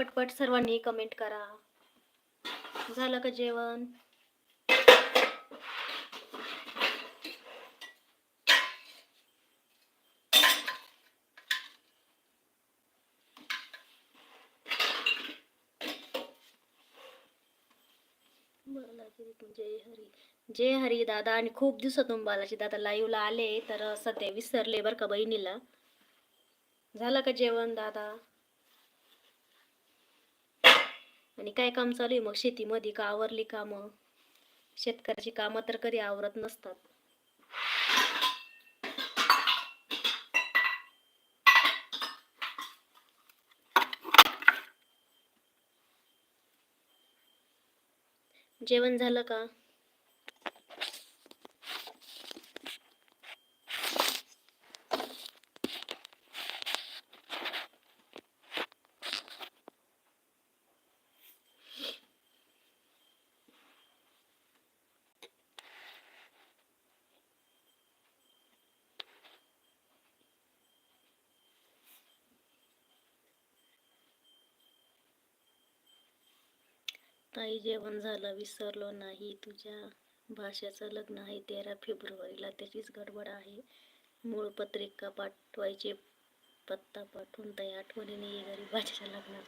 पटपट सर्वांनी कमेंट करा. झालं का जेवण? जय म्हणजे हरी जय हरी दादा आणि खूप दिवसातून बालाजी दादा लाईव्हला आले तर सध्या विसरले बरं का बहिणीला. झालं का जेवण दादा? आणि काय काम चालू आहे मग? शेतीमध्ये का आवरली कामं? शेतकऱ्याची कामं तर कधी आवरत नसतात. जेवण झालं का? ताई जेवण झालं विसरलो नाही. तुझ्या भाषेचं लग्न आहे तेरा फेब्रुवारीला त्याचीच गडबड आहे. मूळ पत्रिका पाठवायचे पत्ता पाठवून ताई आठवणीने ये घरी भाषेच्या लग्नात.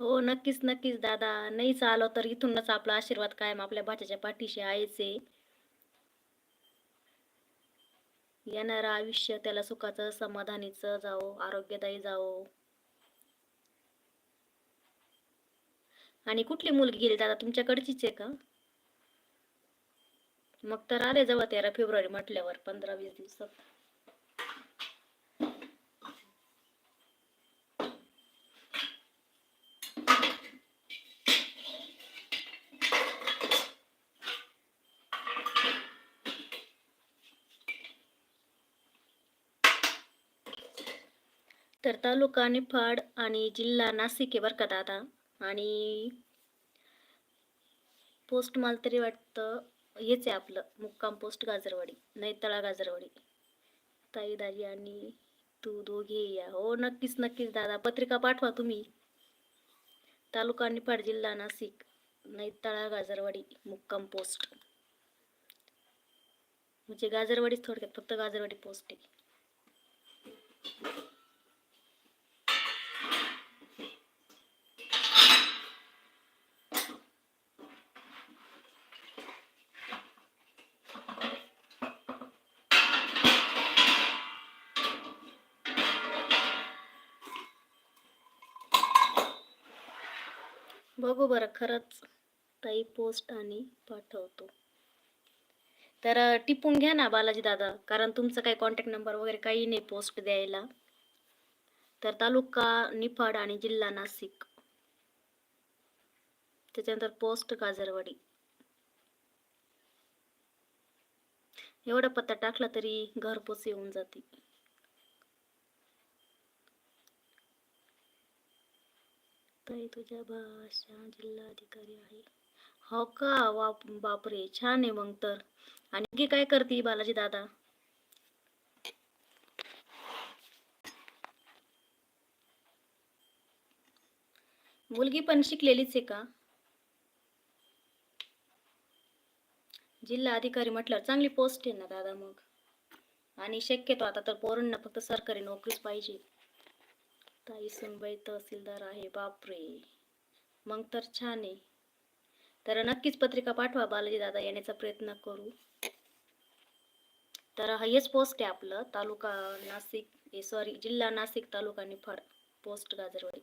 हो नक्कीच नक्कीच दादा. नाही आलो तर इथूनच आपला आशीर्वाद कायम आपल्या भाच्याच्या पाठीशी आहेच. आहे येणारं आयुष्य त्याला सुखाचं समाधानीचं जावो आरोग्यदायी जावो. आणि कुठली मुलगी गेली दादा? तुमच्याकडचीच आहे का? मग तर आले जवळ तेरा फेब्रुवारी म्हटल्यावर पंधरा वीस दिवसात. तर तालुका निफाड आणि जिल्हा नाशिक आहे बरं का दादा? आणि पोस्ट मला तरी वाटतं हेच आहे आपलं. मुक्काम पोस्ट गाजरवाडी नैतळा गाजरवाडी. ताई दाजी आणि तू दोघे या. हो नक्कीच नक्कीच दादा. पत्रिका पाठवा तुम्ही. तालुका निफाड जिल्हा नाशिक नैतळा गाजरवाडी मुक्काम पोस्ट म्हणजे गाजरवाडीच थोडक्यात फक्त गाजरवाडी पोस्ट आहे. बघू बरं खरंच ताई पोस्ट आणि पाठवतो. तर टिपून घ्या ना बालाजी दादा कारण तुमचं काही कॉन्टॅक्ट नंबर वगैरे काही नाही पोस्ट द्यायला. तर तालुका निफाड आणि जिल्हा नाशिक. त्याच्यानंतर पोस्ट गाजरवाडी. एवढा पत्ता टाकला तरी घरपोच येऊन जाते. ताई तुझ्या भाषा जिल्हाधिकारी आहे. हो का? वा बापरे! छान आहे मग तर. आणखी काय करते बालाजी दादा? मुलगी पण शिकलेलीच आहे का? जिल्हा अधिकारी म्हटल्यावर चांगली पोस्ट आहे ना दादा मग? आणि शक्यतो आता तर पोरांना फक्त सरकारी नोकरीच पाहिजे. ताई सुनबाई तहसीलदार आहे बापरे. मग तर छान आहे. तर नक्कीच पत्रिका पाठवा बालाजी दादा येण्याचा प्रयत्न करू. तर हेच पोस्ट आहे आपलं तालुका नाशिक सॉरी जिल्हा नाशिक तालुका निफाड पोस्ट गाजरवाडी.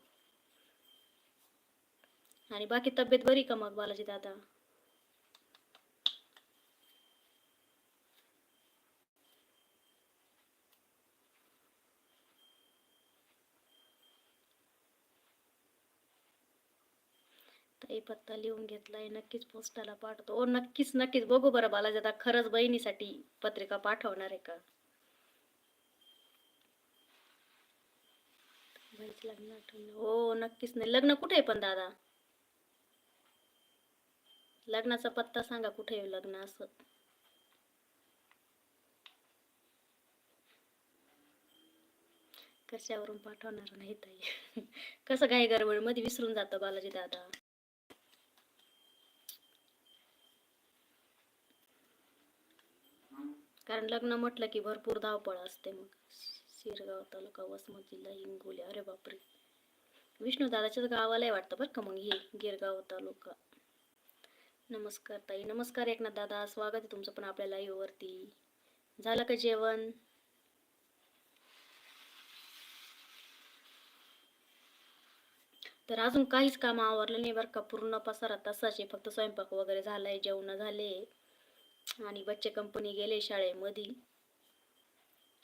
आणि बाकी तब्येत बरी का मग बालाजी दादा? ताई पत्ता लिहून घेतलाय नक्कीच पोस्टाला पाठवतो. ओ नक्कीच नक्कीच. बघू बरं बालाजी आता खरंच बहिणीसाठी पत्रिका पाठवणार आहे का? लग्न हो नक्कीच नाही. लग्न कुठे आहे पण दादा? लग्नाचा पत्ता सांगा कुठे आहे लग्न असं? कशावरून पाठवणार नाही ताई? कसं काय गडबड? मध्ये विसरून जातं बालाजी दादा. कारण लग्न म्हटलं की भरपूर धावपळ असते मग. शिरगाव तालुका वसमत जिल्हा हिंगोली. अरे बापरे. विष्णू दादाच्याच गावाला वाटतं बरं का मग हे गिरगाव तालुका. नमस्कार ताई. नमस्कार एकनाथ दादा. स्वागत आहे तुमचं पण आपल्या लाईव्हवरती झालं का जेवण? तर अजून काहीच काम आवरलं नाही बरं का. पूर्ण पसारा तसाच आहे. फक्त स्वयंपाक वगैरे झालाय जेवण झाले. आणि बच्चे कंपनी गेले शाळेमध्ये.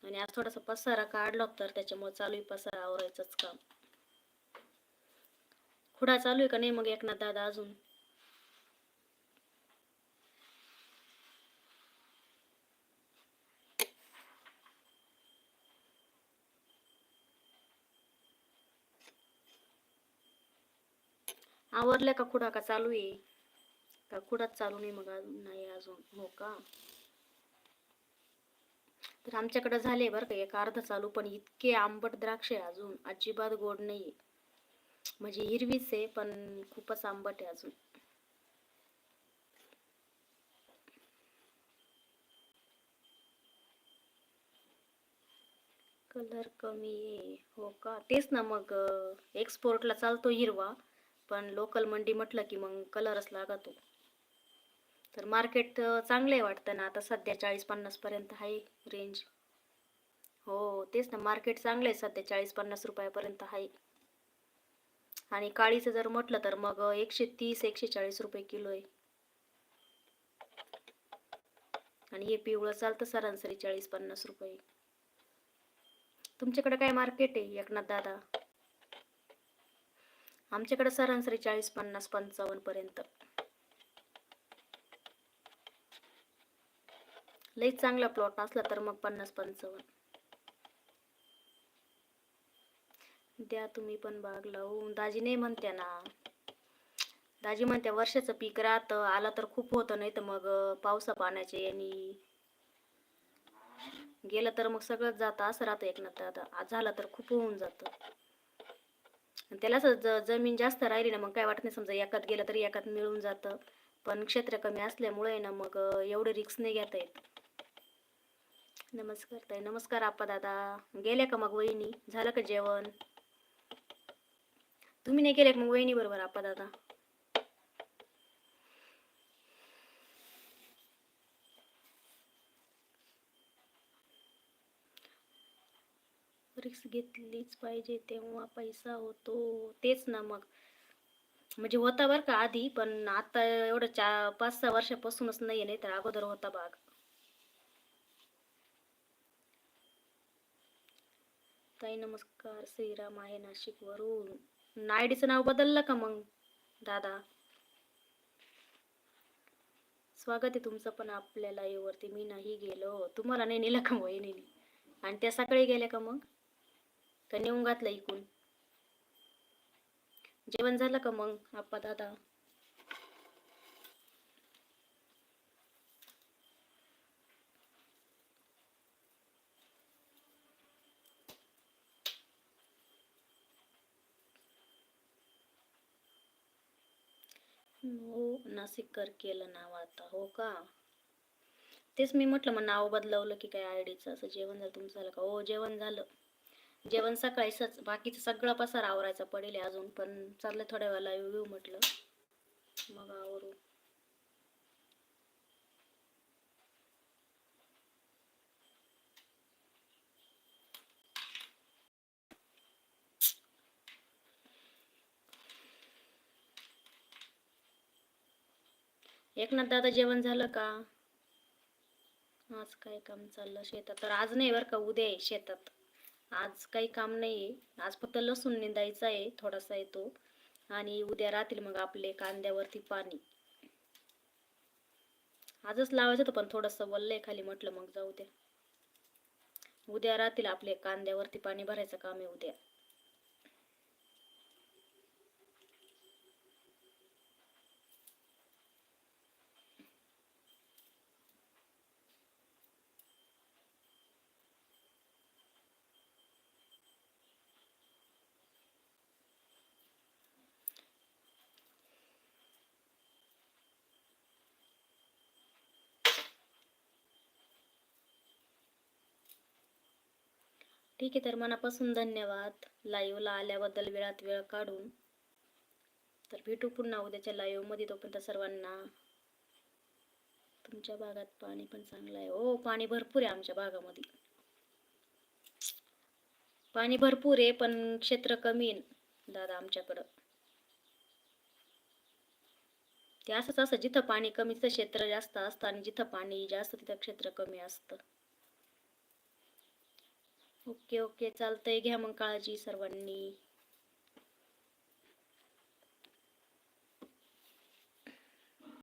आणि आज थोडासा पसारा काढला तर त्याच्यामुळे चालू आहे पसारा आवरायचंच काम. खुडा चालू आहे का नाही मग एकनाथ दादा अजून? आवरल्या का खुडा का चालू आहे? का? चालू नाही मग अजून नाही अजून. हो का? तर आमच्याकडे झाले बरं का एक अर्ध चालू पण इतके आंबट द्राक्ष आहे अजून. अजिबात गोड नाही म्हणजे हिरवीच आहे पण खूपच आंबट आहे अजून. कलर कमी आहे. हो का? तेच ना मग एक्सपोर्टला चालतो हिरवा पण लोकल मंडी म्हटलं की मग कलरच लागतो. तर मार्केट चांगलं आहे वाटतं ना. आता सध्या चाळीस पन्नास पर्यंत आहे रेंज हो तेच ना. मार्केट चांगलं आहे सध्या चाळीस पन्नास रुपयापर्यंत आहे आणि काळीचं जर म्हटलं तर मग एकशे तीस एकशे चाळीस रुपये किलो आहे. आणि हे पिवळं चालतं सरासरी चाळीस पन्नास रुपये. तुमच्याकडे काय मार्केट आहे एकनाथ दादा? आमच्याकडे सरासरी चाळीस पन्नास पंचावन्न पर्यंत. लई चांगला प्लॉट असला तर मग पन्नास पंचावन्न. द्या तुम्ही पण बाग लावून. दाजी नाही म्हणत्या ना. दाजी म्हणत्या वर्षाचं पीक राहतं. आला तर खूप होतं नाही तर मग पावसा पाण्याचे आणि गेलं तर मग सगळंच जातं. असं राहतं एकनाथ दादा झालं तर खूप होऊन जातं. त्यालाच त्याला जमीन जास्त राहिली ना मग काय वाटत नाही समजा एकात गेलं तरी एकात मिळून जातं. पण क्षेत्र कमी असल्यामुळे ना मग एवढे रिक्स नाही घेता येत. नमस्कार ताई. नमस्कार आप्पा दादा गेल्या का मग वहिनी? झालं का जेवण? तुम्ही नाही केल्या मग वहिनी बरोबर आप्पा दादा रिक्स घेतलीच पाहिजे तेव्हा पैसा होतो. तेच ना मग. म्हणजे होता बरं का आधी पण आता एवढं चार पाच सहा वर्षापासूनच नाही नाही तर अगोदर होता बाग ताई नमस्कार. श्रीराम आहे नाशिकवरून. नायडीचं नाव बदललं का मग दादा? स्वागत आहे तुमचं पण आपल्या लाईव्हवरती मी नाही गेलो. तुम्हाला नाही नेलं का वहिनीने? आणि त्या सकाळी गेल्या का मग? का नेऊन घातलं इकून. जेवण झालं का मग आप्पा दादा? हो नाशिककर केलं नाव आता हो का? तेच मी म्हटलं मग नाव बदलवलं की काय आयडीचं असं जेवण झालं तुमचं झालं का? हो जेवण झालं. जेवण सकाळीच बाकीचं सगळं पसार आवरायचा पडेल अजून पण चाललं थोड्या वेळाला येऊ म्हटलं. मग आवरू. एकनाथ दादा जेवण झालं का? आज काय काम चाललं शेतात? तर आज नाही बरं का उद्या आहे शेतात. आज काही काम नाही आहे. आज फक्त लसूण निंदायचा आहे थोडासा येतो. आणि उद्या राहतील मग आपले कांद्यावरती पाणी. आजच लावायचं होतं पण थोडंसं वल्लय खाली म्हटलं मग जाऊ द्या. उद्या राहतील आपले कांद्यावरती पाणी भरायचं काम आहे उद्या. ठीक आहे तर मनापासून धन्यवाद. लाईव्हला आल्याबद्दल वेळात वेळ काढून. तर भेटू पुन्हा उद्याच्या लाईव्हमध्ये तोपर्यंत सर्वांना. तुमच्या भागात पाणी पण चांगलं आहे. हो पाणी भरपूर आहे आमच्या भागामध्ये. पाणी भरपूर आहे पण क्षेत्र कमी आहे दादा आमच्याकडं. ते असंच असं जिथं पाणी कमी तिथं क्षेत्र जास्त असतं आणि जिथं पाणी जास्त तिथं क्षेत्र कमी असतं. Okay okay. चालतंय घ्या मग काळजी सर्वांनी.